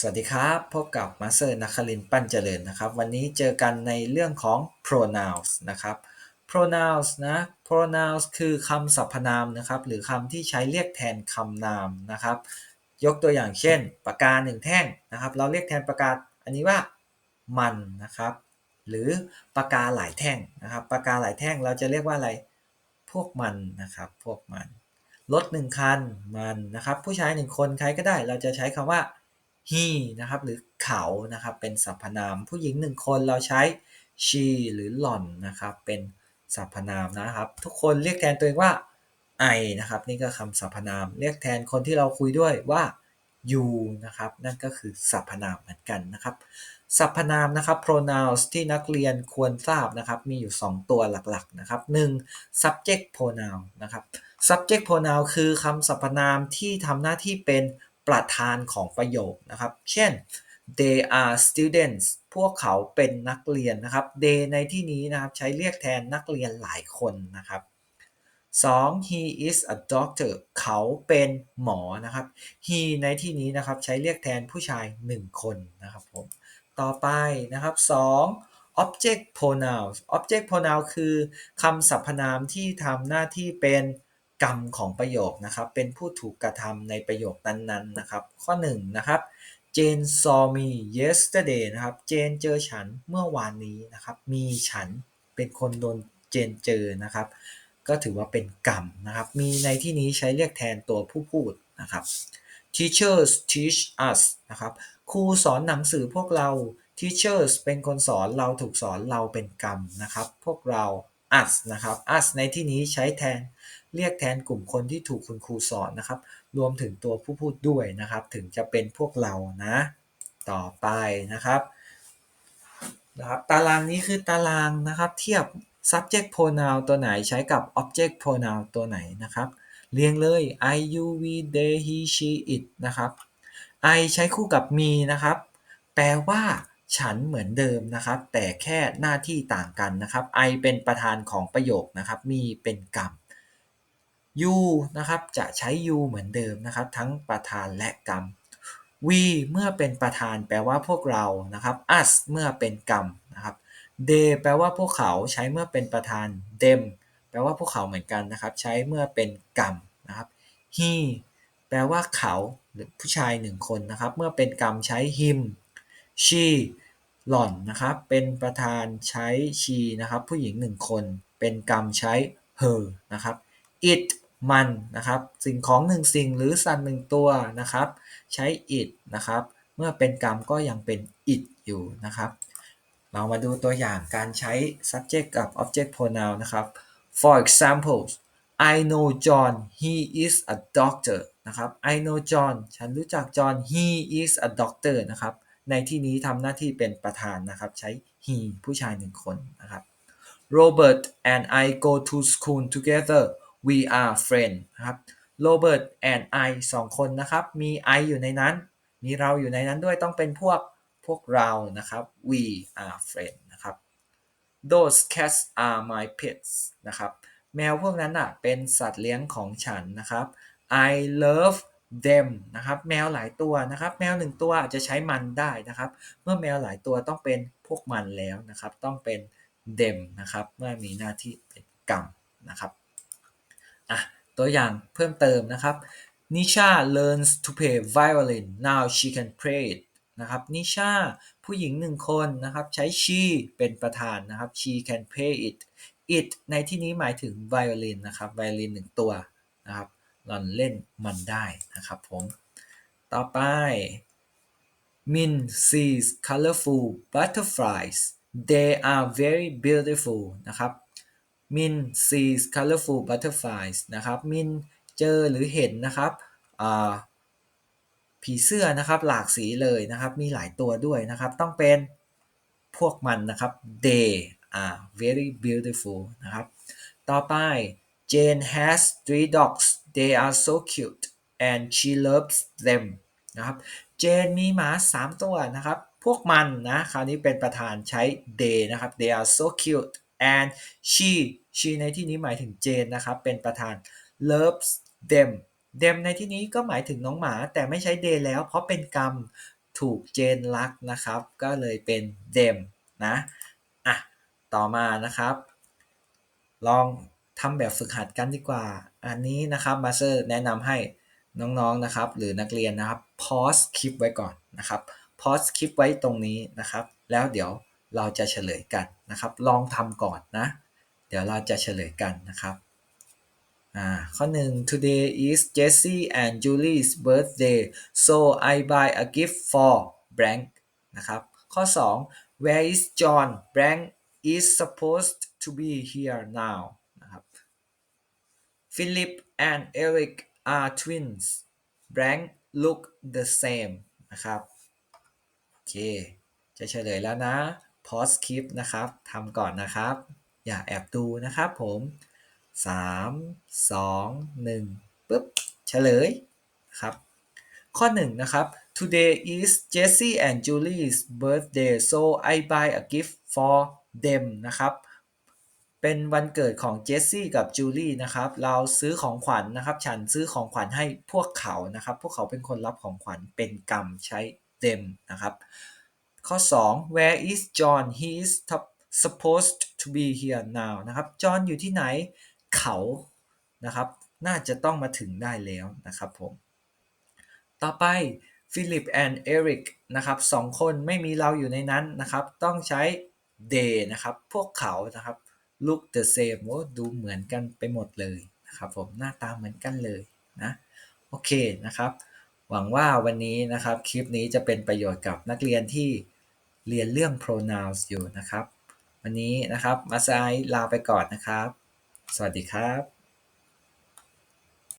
สวัสดีครับ พบกับมาสเตอร์นักคลินปั้นเจริญนะครับ วันนี้เจอกันในเรื่องของ pronouns นะครับ pronouns นะ pronouns คือคำสรรพนามนะครับ หรือคำที่ใช้เรียกแทนคำนามนะครับ ยกตัวอย่างเช่น ปากกาหนึ่งแท่งนะครับ เราเรียกแทนปากกาอันนี้ว่ามันนะครับ หรือปากกาหลายแท่งนะครับ ปากกาหลายแท่งเราจะเรียกว่าอะไร พวกมันนะครับ พวกมัน รถหนึ่งคันมันนะครับ ผู้ชายหนึ่งคนใครก็ได้ เราจะใช้คำว่า he นะครับหรือเขานะครับเป็นสรรพนาม ผู้หญิงหนึ่งคนเราใช้ she หรือหล่อนนะครับเป็นสรรพนามนะครับ ทุกคนเรียกแทนตัวเองว่า I นะครับนี่ก็คำสรรพนาม เรียกแทนคนที่เราคุยด้วยว่า you นะครับนั่นก็คือสรรพนามเหมือนกันนะครับสรรพนามนะครับ pronouns ที่นักเรียนควรทราบนะครับ มีอยู่ 2 ตัวหลักๆนะครับ 1. subject pronoun นะครับ subject pronoun คือคำสรรพนามที่ทำหน้าที่เป็น ประธานของประโยคนะครับ เช่น they are students พวกเขาเป็นนักเรียนนะครับ they ในที่นี้นะครับใช้เรียกแทนนักเรียนหลายคนนะครับ 2. he is a doctor เขาเป็นหมอนะครับ he ในที่นี้นะครับใช้เรียกแทนผู้ชาย 1 คนนะครับผม ต่อไปนะครับ 2. object pronoun object pronoun คือคำสรรพนามที่ทำหน้าที่เป็น กรรมของประโยคนะครับ เป็นผู้ถูกกระทำในประโยคนั้นๆนะครับ ข้อ1นนะครับ Jane saw me yesterday นะครับเจนเจอฉันเมื่อวานนี้นะครับ มีฉันเป็นคนโดนเจนเจอนะครับ ก็ถือว่าเป็นกรรมนะครับ มีในที่นี้ใช้เรียกแทนตัวผู้พูดนะครับ teachers teach us นะครับ ครูสอนหนังสือพวกเรา teachers เป็นคนสอนเราถูกสอนเราเป็นกรรมนะครับ พวกเรา us นะครับ us ในที่นี้ใช้แทน เรียกแทนกลุ่มคนที่ถูกคุณครูสอนนะครับ รวมถึงตัวผู้พูดด้วยนะครับ ถึงจะเป็นพวกเรานะ ต่อไปนะครับนะครับ ตารางนี้คือตารางนะครับ เทียบ subject pronoun ตัวไหนใช้กับ object pronoun ตัวไหนนะครับ เรียงเลย I you we they he she it นะครับ I ใช้คู่กับ me นะครับ แปลว่าฉันเหมือนเดิมนะครับ แต่แค่หน้าที่ต่างกันนะครับ I เป็นประธานของประโยคนะครับ me เป็นกรรม you นะครับจะใช้ you เหมือนเดิมนะครับ ทั้งประธานและกรรม we เมื่อเป็นประธานแปลว่าพวกเรานะครับ us เมื่อเป็นกรรมนะครับ they แปลว่าพวกเขาใช้เมื่อเป็นประธาน them แปลว่าพวกเขาเหมือนกันนะครับ ใช้เมื่อเป็นกรรมนะครับ he แปลว่าเขาหรือผู้ชายหนึ่งคนนะครับ เมื่อเป็นกรรมใช้ him she หล่อนนะครับ เป็นประธานใช้ she นะครับ ผู้หญิงหนึ่งคน เป็นกรรมใช้ her นะครับ it มันนะครับสิ่งของหนึ่งสิ่งหรือสัตว์หนึ่งตัวนะครับใช้ it นะครับเมื่อเป็นกรรมก็ยังเป็น it อยู่นะครับเรามาดูตัวอย่างการใช้ subject กับ object pronoun นะครับ for example I know John he is a doctor นะครับ I know John ฉันรู้จัก John he is a doctor นะครับในที่นี้ทำหน้าที่เป็นประธานนะครับใช้ he ผู้ชายหนึ่งคนนะครับ Robert and I go to school together we are friend นะครับ Robert and I สองคนนะครับ มี I อยู่ในนั้น มีเราอยู่ในนั้นด้วยต้องเป็นพวกพวกเรานะครับ we are friends นะครับ those cats are my pets นะครับ แมวพวกนั้นอะเป็นสัตว์เลี้ยงของฉันนะครับ I love them นะครับ แมวหลายตัวนะครับ แมวหนึ่งตัวอาจจะใช้มันได้นะครับ เมื่อแมวหลายตัวต้องเป็นพวกมันแล้วนะครับ ต้องเป็น them นะครับ เมื่อมีหน้าที่เป็นกรรมนะครับ ตัวอย่างเพิ่มเติมนะครับ Nisha learns to play violin now she can play it นะครับ Nisha ผู้หญิงหนึ่งคนนะครับ ใช้ she เป็นประธานนะครับ she can play it it ในที่นี้หมายถึงไวโอลินนะครับไวโอลินหนึ่งตัวนะครับหล่อนเล่นมันได้นะครับผม ต่อไป Min sees colorful butterflies they are very beautiful นะครับ Min sees colorful butterflies นะครับ Min เจอหรือเห็นนะครับผีเสื้อนะครับหลากสีเลยนะครับ มีหลายตัวด้วยนะครับ ต้องเป็นพวกมันนะครับ they are very beautiful นะครับ ต่อไป Jane has three dogs they are so cute and she loves them นะครับ Jane มีหมา 3 ตัวนะครับ พวกมันนะ คราวนี้เป็นประธานใช้ they นะครับ they are so cute and she she ในที่นี้หมายถึง Jane นะครับ เป็นประธาน loves them them ในที่นี้ก็หมายถึงน้องหมาแต่ไม่ใช้ they แล้ว เพราะเป็นกรรมถูกเจนรักนะครับ ก็เลยเป็น them นะอะต่อมานะครับ ลองทำแบบฝึกหัดกันดีกว่า อันนี้นะครับมาสเตอร์แนะนำให้น้องๆนะครับ หรือนักเรียนนะครับ pause คลิปไว้ก่อนนะครับ pause คลิปไว้ตรงนี้นะครับ แล้วเดี๋ยวเราจะเฉลยกัน นะครับ ลองทำก่อนนะ เดี๋ยวเราจะเฉลยกันนะครับอ่าข้อหนึ่ง today is Jessie and Julie's birthday so I buy a gift for blank นะครับ ข้อ 2 where is John blank is supposed to be here now นะครับ Philip and Eric are twins blank look the same นะครับ โอเค จะเฉลยแล้วนะ pause คลิปนะครับทำก่อนนะครับ อย่าแอบดูนะครับผม 3 2 1ปึ๊บเฉลยครับ ข้อ1นะครับ today is Jessie and Julie's birthday so I buy a gift for them นะครับ เป็นวันเกิดของเจสซี่กับจูลี่นะครับ เราซื้อของขวัญนะครับ ฉันซื้อของขวัญให้พวกเขานะครับ พวกเขาเป็นคนรับของขวัญเป็นกรรมใช้ them นะครับ ข้อ 2 where is John he is supposed to be here now นะครับจอห์นอยู่ที่ไหนเขานะครับ น่าจะต้องมาถึงได้แล้วนะครับผม ต่อไป Philip and Eric นะครับสองคนไม่มีเราอยู่ในนั้นนะครับ ต้องใช้ they นะครับ พวกเขานะครับ look the same โอ้ดูเหมือนกันไปหมดเลยนะครับผมหน้าตาเหมือนกันเลยนะโอเคนะครับ หวังว่าวันนี้นะครับคลิปนี้จะเป็นประโยชน์กับนักเรียนที่ เรียนเรื่อง pronouns อยู่นะครับ วันนี้นะครับมาซายลาไปก่อนนะครับ สวัสดีครับ